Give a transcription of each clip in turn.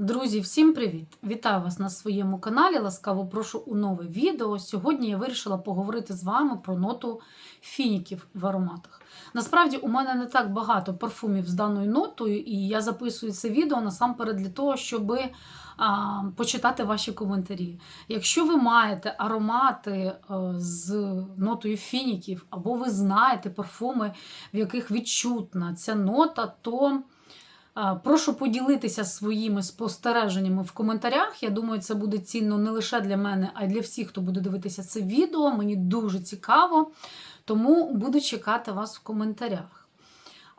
Друзі, всім привіт! Вітаю вас на своєму каналі. Ласкаво прошу у нове відео. Сьогодні я вирішила поговорити з вами про ноту фініків в ароматах. Насправді, у мене не так багато парфумів з даною нотою, і я записую це відео насамперед для того, щоб почитати ваші коментарі. Якщо ви маєте аромати е, з нотою фініків, або ви знаєте парфуми, в яких відчутна ця нота, то. Прошу поділитися своїми спостереженнями в коментарях. Я думаю, це буде цінно не лише для мене, а й для всіх, хто буде дивитися це відео. Мені дуже цікаво, тому буду чекати вас в коментарях.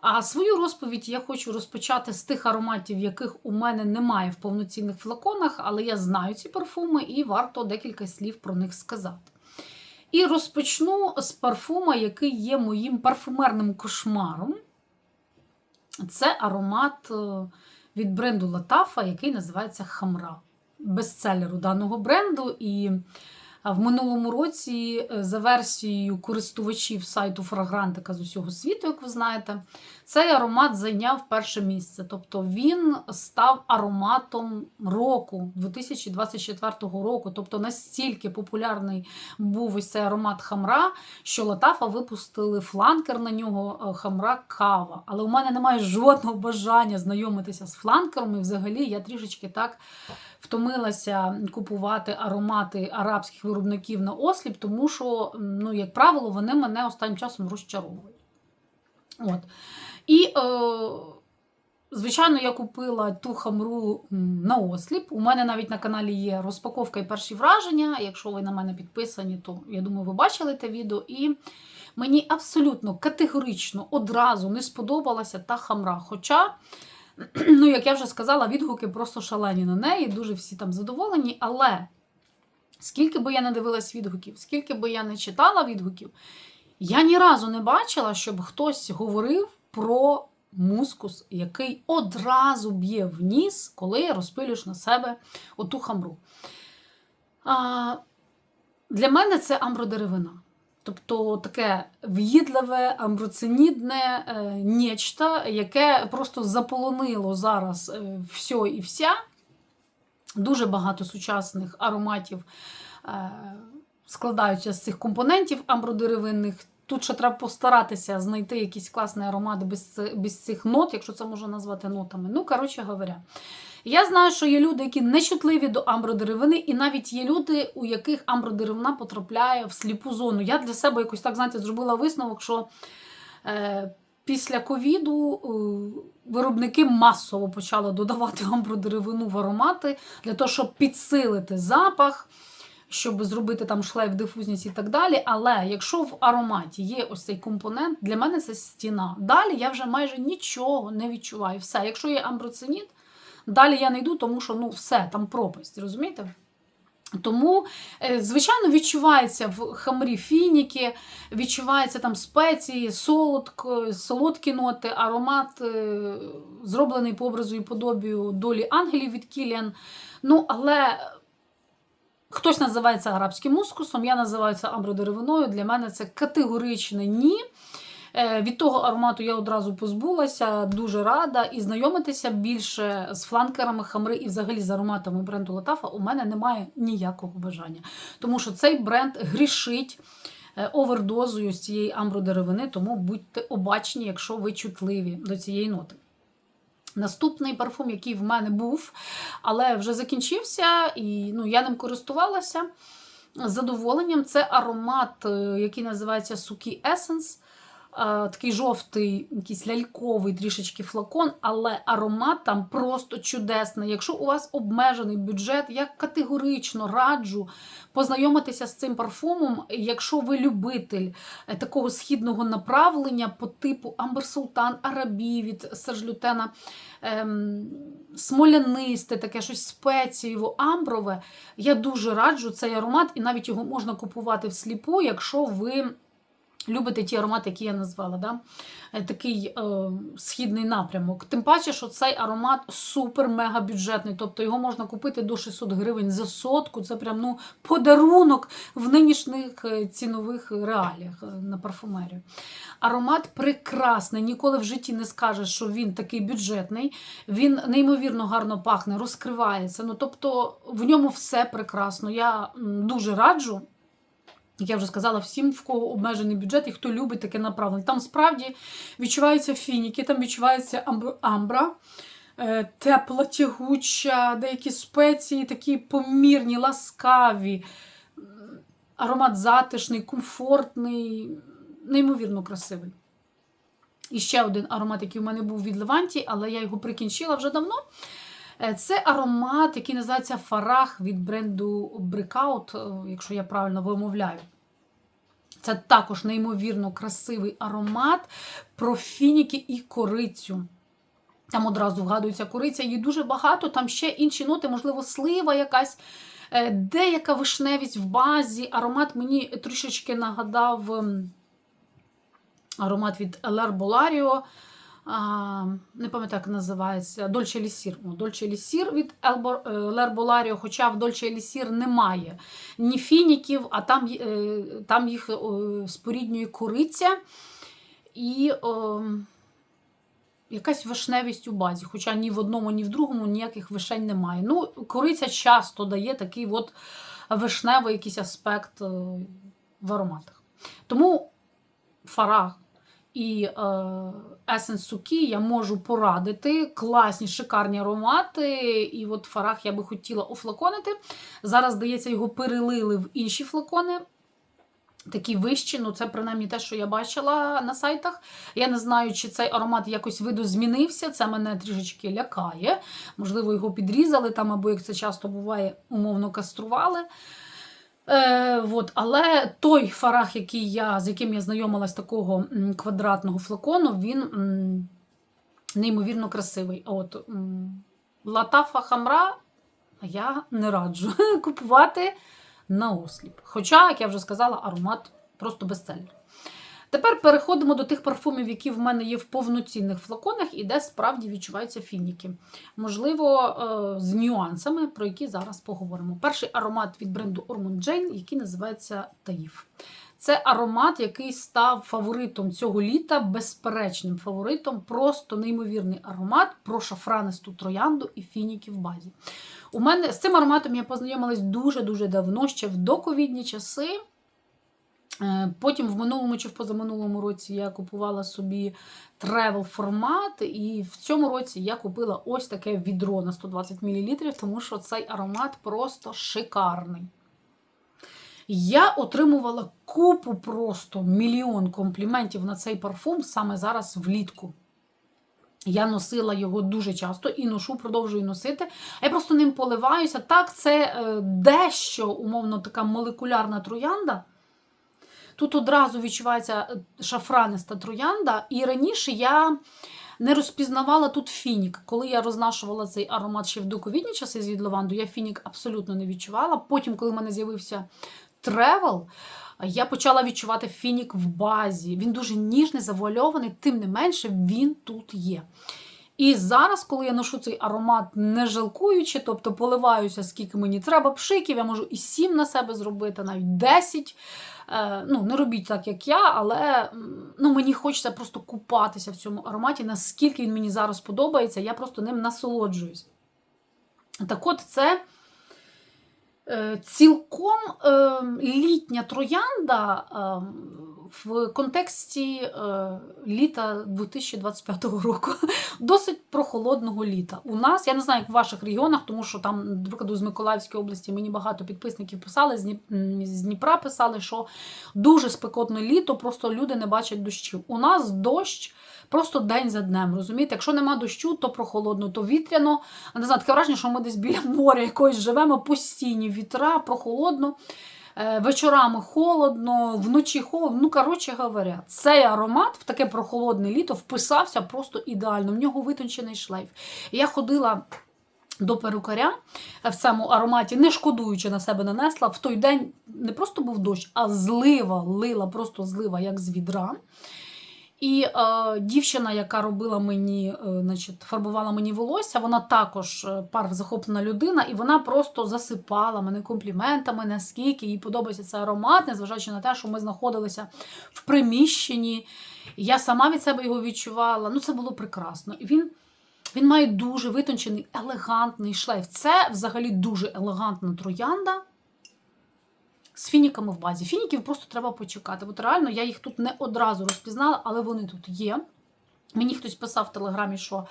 А свою розповідь я хочу розпочати з тих ароматів, яких у мене немає в повноцінних флаконах, але я знаю ці парфуми і варто декілька слів про них сказати. І розпочну з парфума, який є моїм парфумерним кошмаром. Це аромат е, від бренду Латафа, який називається Хамра. Бестселеру даного бренду. І в минулому році, е, за версією користувачів сайту Фрагрантика з усього світу, як ви знаєте, цей аромат зайняв перше місце. Тобто він став ароматом року 2024 року. Тобто настільки популярний був ось цей аромат Хамра, що Латафа випустили фланкер на нього е, Хамра Кава. Але у мене немає жодного бажання знайомитися з фланкером. І взагалі я трішечки так втомилася купувати аромати арабських виробників на осліп, тому що, ну, як правило, вони мене останнім часом розчаровують. От. І, е, звичайно, я купила ту хамру на осліп. У мене навіть на каналі є розпаковка і перші враження. Якщо ви на мене підписані, то я думаю, ви бачили те відео. І мені абсолютно категорично одразу не сподобалася та хамра. Хоча. Ну, як я вже сказала, відгуки просто шалені на неї, дуже всі там задоволені. Але скільки би я не дивилась відгуків, скільки би я не читала відгуків, я ні разу не бачила, щоб хтось говорив про мускус, який одразу б'є в ніс, коли розпилюєш на себе оту хамру. А, Для мене це амбродеревина. Тобто таке в'їдливе, амброцинідне е, нечто, яке просто заполонило зараз е, все і вся. Дуже багато сучасних ароматів е, складаються з цих компонентів амбродеревинних. Тут ще треба постаратися знайти якийсь класний аромат без, без цих нот, якщо це можна назвати нотами. Ну, коротше говоря. Я знаю, що є люди, які не чутливі до амбродеревини, і навіть є люди, у яких амбродеревина потрапляє в сліпу зону. Я для себе якось так знаєте, зробила висновок, що е, після ковіду е, виробники масово почали додавати амбродеревину в аромати для того, щоб підсилити запах. Щоб зробити там шлейф, дифузність і так далі. Але якщо в ароматі є ось цей компонент, для мене це стіна. Далі я вже майже нічого не відчуваю. Все, якщо є амброциніт, Далі я не йду, тому що ну все, там пропасть, розумієте? Тому, е, звичайно, відчувається в хамрі фініки, відчуваються там спеції, солодко, солодкі ноти, аромат, е, зроблений по образу і подобію долі ангелів від Кіліан. Ну, але хтось називає це арабським мускусом, я називаю це амбродеревиною. Для мене це категоричне ні. Е, від того аромату я одразу позбулася, дуже рада. І знайомитися більше з фланкерами хамри і взагалі з ароматами бренду Латафа у мене немає ніякого бажання. Тому що цей бренд грішить е, овердозою з цієї амбродеревини, тому будьте обачні, якщо ви чутливі до цієї ноти. Наступний парфум, який в мене був, але вже закінчився, і ну, я ним користувалася з задоволенням. Це аромат, е, який називається Сукі Essence такий жовтий, якийсь ляльковий трішечки флакон, але аромат там просто чудесний. Якщо у вас обмежений бюджет, я категорично раджу познайомитися з цим парфумом, якщо ви любитель е, такого східного направлення по типу Амбер Султан, Арабі від Сержлютена, ем, смолянисте, таке щось спецієво, амброве. Я дуже раджу цей аромат, і навіть його можна купувати всліпу, якщо ви любите ті аромати, які я назвала, да? Е, такий е, східний напрямок. Тим паче, що цей аромат супер-мега бюджетний. Тобто його можна купити до 600 гривень за сотку. Це прям ну, подарунок в нинішніх е, цінових реаліях е, на парфумерію. Аромат прекрасний, ніколи в житті не скажеш, що він такий бюджетний. Він неймовірно гарно пахне, розкривається. Ну, тобто в ньому все прекрасно. Я дуже раджу. Як я вже сказала, всім, в кого обмежений бюджет і хто любить таке направлення. Там справді відчуваються фініки, там відчувається амбра, е, тепла, тягуча, деякі спеції, такі помірні, ласкаві. Аромат затишний, комфортний, неймовірно красивий. І ще один аромат, який у мене був від Леванті, але я його прикінчила вже давно. Е, Це аромат, який називається Фарах від бренду Breakout, е, якщо я правильно вимовляю. Це також неймовірно красивий аромат про фініки і корицю. Там одразу вгадується кориця, її дуже багато, там ще інші ноти, можливо, слива якась, е, деяка вишневість в базі. Аромат мені трішечки нагадав ем, аромат від LR Bolario. А, не пам'ятаю, як називається Дольче Лісір. Дольче Лісір від Лер Боларіо, хоча в Дольче Лісір немає ні фініків, а там, е, там їх е, споріднює кориця і о, якась вишневість у базі. Хоча ні в одному, ні в другому ніяких вишень немає. Ну, кориця часто дає такий от вишневий якийсь аспект е, в ароматах. Тому фарах і е, Essence Сукі я можу порадити. Класні, шикарні аромати. І от фарах я би хотіла офлаконити. Зараз, здається, його перелили в інші флакони. Такі вищі, ну це принаймні те, що я бачила на сайтах. Я не знаю, чи цей аромат якось видозмінився. Це мене трішечки лякає. Можливо, його підрізали там, або як це часто буває, умовно кастрували. Е, от, але той фарах, який я, з яким я знайомилась такого квадратного флакону, він м, неймовірно красивий. От, м, Латафа Хамра я не раджу купувати на осліп. Хоча, як я вже сказала, аромат просто безцельний. Тепер переходимо до тих парфумів, які в мене є в повноцінних флаконах, і де справді відчуваються фініки. Можливо, е, з нюансами, про які зараз поговоримо. Перший аромат від бренду Ormond Jane, який називається Таїф. Це аромат, який став фаворитом цього літа, безперечним фаворитом, просто неймовірний аромат про шафранисту троянду і фініки в базі. У мене з цим ароматом я познайомилась дуже-дуже давно, ще в доковідні часи. Е, Потім в минулому чи в позаминулому році я купувала собі тревел формат, і в цьому році я купила ось таке відро на 120 мл, тому що цей аромат просто шикарний. Я отримувала купу просто мільйон компліментів на цей парфум саме зараз влітку. Я носила його дуже часто і ношу, продовжую носити. Я просто ним поливаюся. Так, це е, дещо, умовно, така молекулярна троянда. Тут одразу відчувається е, шафраниста троянда. І раніше я не розпізнавала тут фінік. Коли я рознашувала цей аромат ще в доковідні часи з від лаванду, я фінік абсолютно не відчувала. Потім, коли в мене з'явився тревел, я почала відчувати фінік в базі. Він дуже ніжний, завуальований, тим не менше він тут є. І зараз, коли я ношу цей аромат не жалкуючи, тобто поливаюся, скільки мені треба пшиків, я можу і 7 на себе зробити, навіть 10. Е, ну, не робіть так, як я, але ну, мені хочеться просто купатися в цьому ароматі, наскільки він мені зараз подобається, я просто ним насолоджуюсь. Так от, це е, цілком е, літня троянда е, в контексті е, літа 2025 року. Досить прохолодного літа. У нас, я не знаю, як в ваших регіонах, тому що там, наприклад, з Миколаївської області мені багато підписників писали, з Дніпра писали, що дуже спекотне літо, просто люди не бачать дощів. У нас дощ просто день за днем. Розумієте, якщо нема дощу, то прохолодно, то вітряно. А Не знаю, таке враження, що ми десь біля моря якось живемо, постійні вітра, прохолодно. Е, Вечорами холодно, вночі холодно. Ну, коротше говоря, цей аромат в таке прохолодне літо вписався просто ідеально. В нього витончений шлейф. Я ходила до перукаря в цьому ароматі, не шкодуючи на себе нанесла. В той день не просто був дощ, а злива, лила, просто злива, як з відра. І е, дівчина, яка робила мені, е, значить, фарбувала мені волосся, вона також е, пар захоплена людина, і вона просто засипала мене компліментами, наскільки їй подобається цей аромат, незважаючи на те, що ми знаходилися в приміщенні. Я сама від себе його відчувала. Ну, це було прекрасно. І він, він має дуже витончений, елегантний шлейф. Це взагалі дуже елегантна троянда з фініками в базі. Фініків просто треба почекати. От реально я їх тут не одразу розпізнала, але вони тут є. Мені хтось писав в телеграмі, що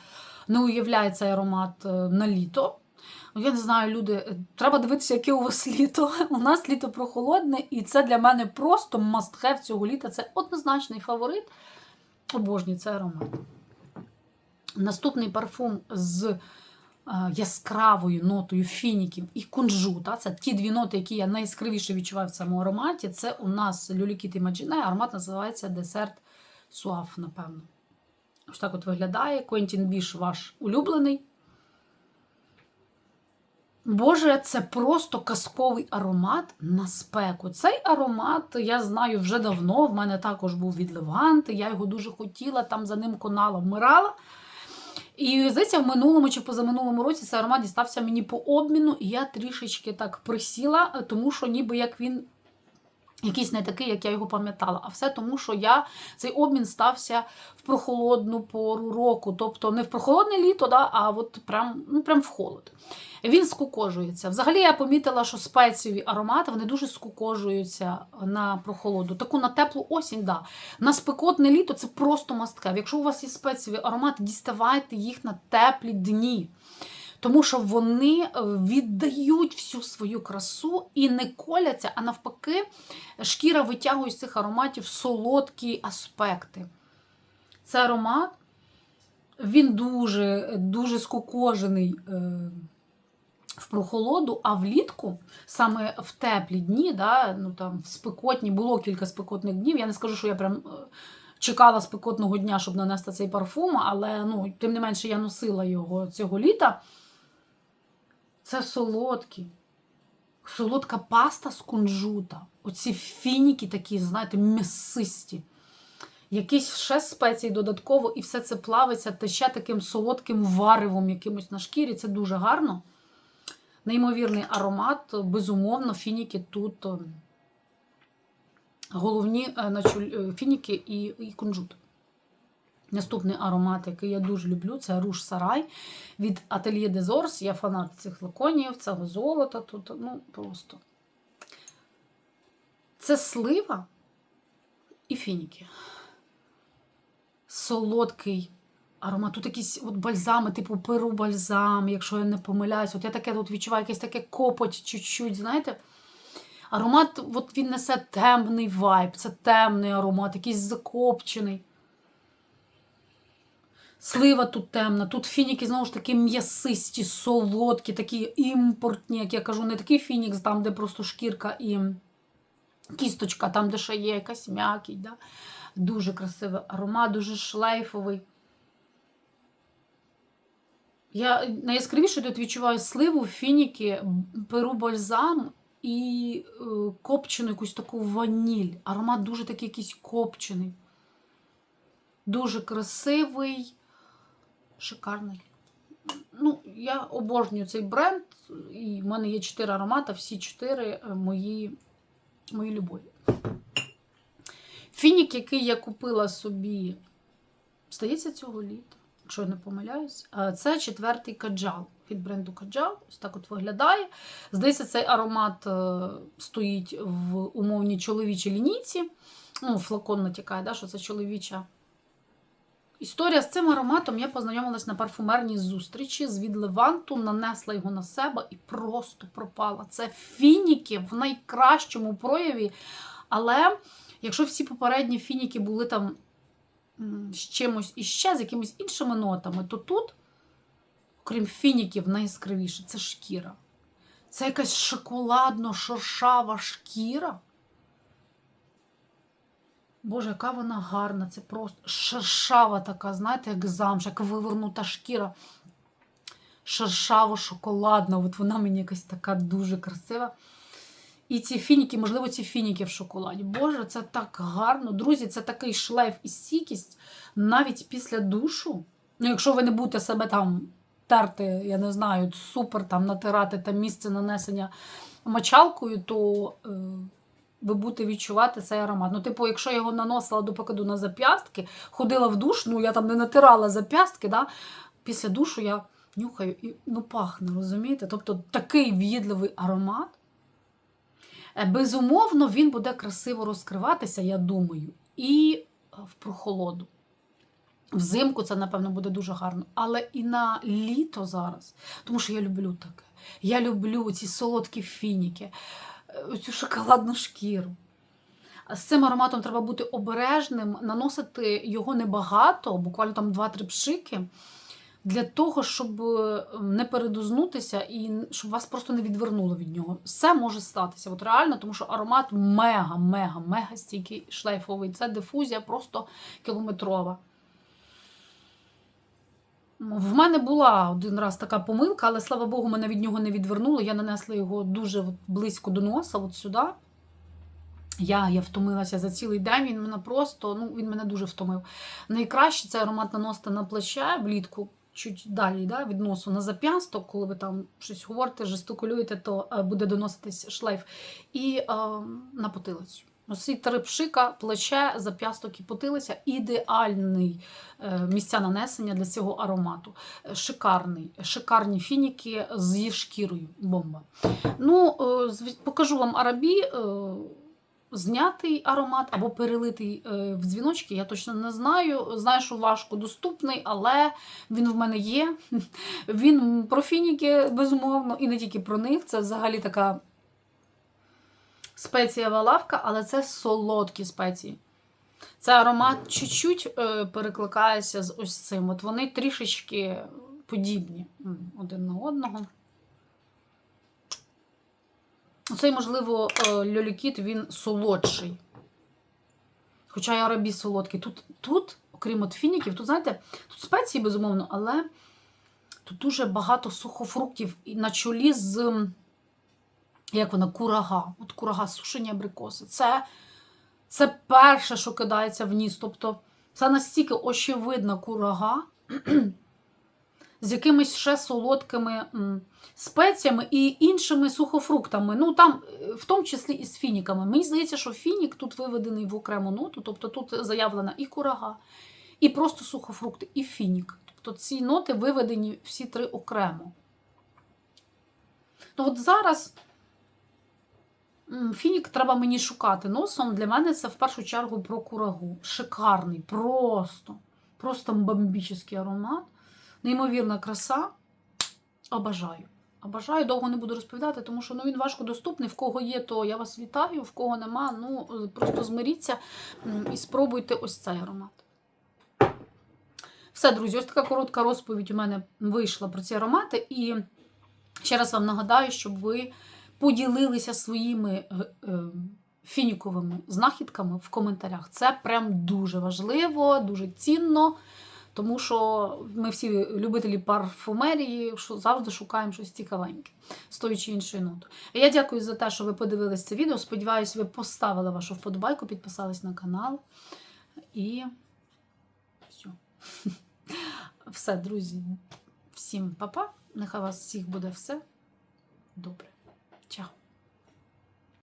не уявляє цей аромат е, на літо. Ну, Я не знаю, люди, е, треба дивитися, яке у вас літо. У нас літо прохолодне, і це для мене просто must-have цього літа. Це однозначний фаворит. Обожнюю цей аромат. Наступний парфум з яскравою нотою фініків і кунжута. Це ті дві ноти, які я найяскравіше відчуваю в цьому ароматі. Це у нас Люлікіт і Маджіне. Аромат називається Десерт Суаф, напевно. Ось так от виглядає. Квентін Біш ваш улюблений. Боже, це просто казковий аромат на спеку. Цей аромат я знаю вже давно. В мене також був від Леванти. Я його дуже хотіла, там за ним конала, вмирала. І здається, в минулому чи позаминулому році цей аромат дістався мені по обміну, і я трішечки так присіла, тому що ніби як він якийсь не такий, як я його пам'ятала. А все тому, що я цей обмін стався в прохолодну пору року. Тобто не в прохолодне літо, да, а от прям, ну, прям в холод. Він скукожується. Взагалі я помітила, що спеціові аромати вони дуже скукожуються на прохолоду. Таку на теплу осінь, да. На спекотне літо це просто мастхев. Якщо у вас є спеціові аромати, діставайте їх на теплі дні. Тому що вони е, віддають всю свою красу і не коляться, а навпаки, шкіра витягує з цих ароматів солодкі аспекти. Це аромат, він дуже, дуже скукожений е, в прохолоду, а влітку, саме в теплі дні, да, ну там в спекотні, було кілька спекотних днів. Я не скажу, що я прям. е, Чекала спекотного дня, щоб нанести цей парфум, але ну, тим не менше я носила його цього літа. Це солодкі. Солодка паста з кунжута. Оці фініки такі, знаєте, м'ясисті. Якісь ще спеції додатково, і все це плавиться тече таким солодким варивом якимось на шкірі. Це дуже гарно. Неймовірний аромат, безумовно, фініки тут е, головні е, е, фініки і, і кунжут. Наступний аромат, який я дуже люблю, це Руш Сарай від Atelier des Ors. Я фанат цих флаконів, цього золота тут. Ну, просто. Це слива і фініки. Солодкий аромат. Тут якісь от бальзами, типу перу бальзам, якщо я не помиляюсь. От я таке тут відчуваю якесь таке копоть чуть-чуть, знаєте? Аромат, от він несе темний вайб, це темний аромат, якийсь закопчений. Слива тут темна, тут фініки, знову ж таки, м'ясисті, солодкі, такі імпортні, як я кажу, не такий фінікс, там, де просто шкірка і кісточка, там, де ще є якась м'якість. Да? Дуже красивий аромат, дуже шлейфовий. Я найяскравіше тут відчуваю сливу, фініки, перу бальзам і е, копчену якусь таку ваніль. Аромат дуже такий якийсь копчений. Дуже красивий, шикарний. Ну, я обожнюю цей бренд, і в мене є чотири аромати, всі чотири е, мої, мої любові. Фінік, який я купила собі, здається, цього літа, якщо я не помиляюсь, е, це четвертий каджал від бренду Каджал. Ось так от виглядає. Здається, цей аромат е, стоїть в умовній чоловічій лінійці. Ну, флакон натякає, да, що це чоловіча. Історія з цим ароматом я познайомилась на парфумерній зустрічі з від Леванту, нанесла його на себе і просто пропала. Це фініки в найкращому прояві. Але якщо всі попередні фініки були там з чимось іще, з якимись іншими нотами, то тут, окрім фініків, найяскравіше це шкіра. Це якась шоколадно-шершава шкіра. Боже, яка вона гарна, це просто шершава така, знаєте, як замш, як вивернута шкіра. шершаво-шоколадна. От вона мені якась така дуже красива. І ці фініки, можливо, ці фініки в шоколаді. Боже, це так гарно. Друзі, це такий шлейф і стійкість навіть після душу. Ну, якщо ви не будете себе там терти, я не знаю, супер там натирати там місце нанесення мочалкою, то е, ви будете відчувати цей аромат. Ну, типу, якщо я його наносила до покиду на зап'ястки, ходила в душ, ну я там не натирала зап'ястки, да? після душу я нюхаю і ну, пахне, розумієте? Тобто такий в'їдливий аромат. Е, Безумовно, він буде красиво розкриватися, я думаю, і е, в прохолоду. Взимку це, напевно, буде дуже гарно. Але і на літо зараз, тому що я люблю таке. Я люблю ці солодкі фініки, цю шоколадну шкіру. З цим ароматом треба бути обережним, наносити його небагато, буквально там 2-3 пшики, для того, щоб е, не передознутися і щоб вас просто не відвернуло від нього. Все може статися. От реально, тому що аромат мега, мега, мега стійкий шлейфовий. Це дифузія просто кілометрова. В мене була один раз така помилка, але слава Богу, мене від нього не відвернуло. Я нанесла його дуже близько до носа, от сюди. Я, я втомилася за цілий день, він мене просто, ну, він мене дуже втомив. Найкраще цей аромат наносити на плече влітку, чуть далі да, від носу, на зап'ясток, коли ви там щось говорите, жестикулюєте, то е, буде доноситись шлейф. І е, на потилицю. Ці три пшика, плече, зап'ясток і потилиця ідеальний е, місця нанесення для цього аромату. Е, Шикарний, шикарні фініки зі шкірою. Бомба. Ну, е, покажу вам арабі. Знятий аромат або перелитий в дзвіночки, я точно не знаю. Знаю, що важко доступний, але він в мене є. Він про фініки, безумовно, і не тільки про них. Це взагалі така спецієва лавка, але це солодкі спеції. Це аромат чуть-чуть е, перекликається з ось цим. От вони трішечки подібні один на одного. Оцей, можливо, е, льолікіт, він солодший. Хоча і арабі солодкий. Тут, тут, окрім от фініків, тут, знаєте, тут спеції, безумовно, але тут дуже багато сухофруктів і на чолі з, як вона, курага. От курага, сушені абрикоси. Це, це перше, що кидається в ніс. Тобто це настільки очевидна курага, з якимись ще солодкими спеціями і іншими сухофруктами. Ну там, е, в тому числі і з фініками. Мені здається, що фінік тут виведений в окрему ноту, тобто тут заявлена і курага, і просто сухофрукти, і фінік. Тобто ці ноти виведені всі три окремо. Ну от зараз фінік треба мені шукати носом. Для мене це в першу чергу про курагу. Шикарний, просто, просто бомбічний аромат. Неймовірна краса. Обажаю. Обажаю, довго не буду розповідати, тому що ну, він важко доступний. В кого є, то я вас вітаю, в кого нема, ну просто змиріться і спробуйте ось цей аромат. Все, друзі, ось така коротка розповідь у мене вийшла про ці аромати. І ще раз вам нагадаю, щоб ви поділилися своїми е, е, фініковими знахідками в коментарях. Це прям дуже важливо, дуже цінно. Тому що ми всі любителі парфумерії, що завжди шукаємо щось цікавеньке з тої чи іншої ноти. Я дякую за те, що ви подивились це відео. Сподіваюсь, ви поставили вашу вподобайку, підписались на канал. І все. Все, друзі. Всім па-па. Нехай вас всіх буде все добре. Tchau.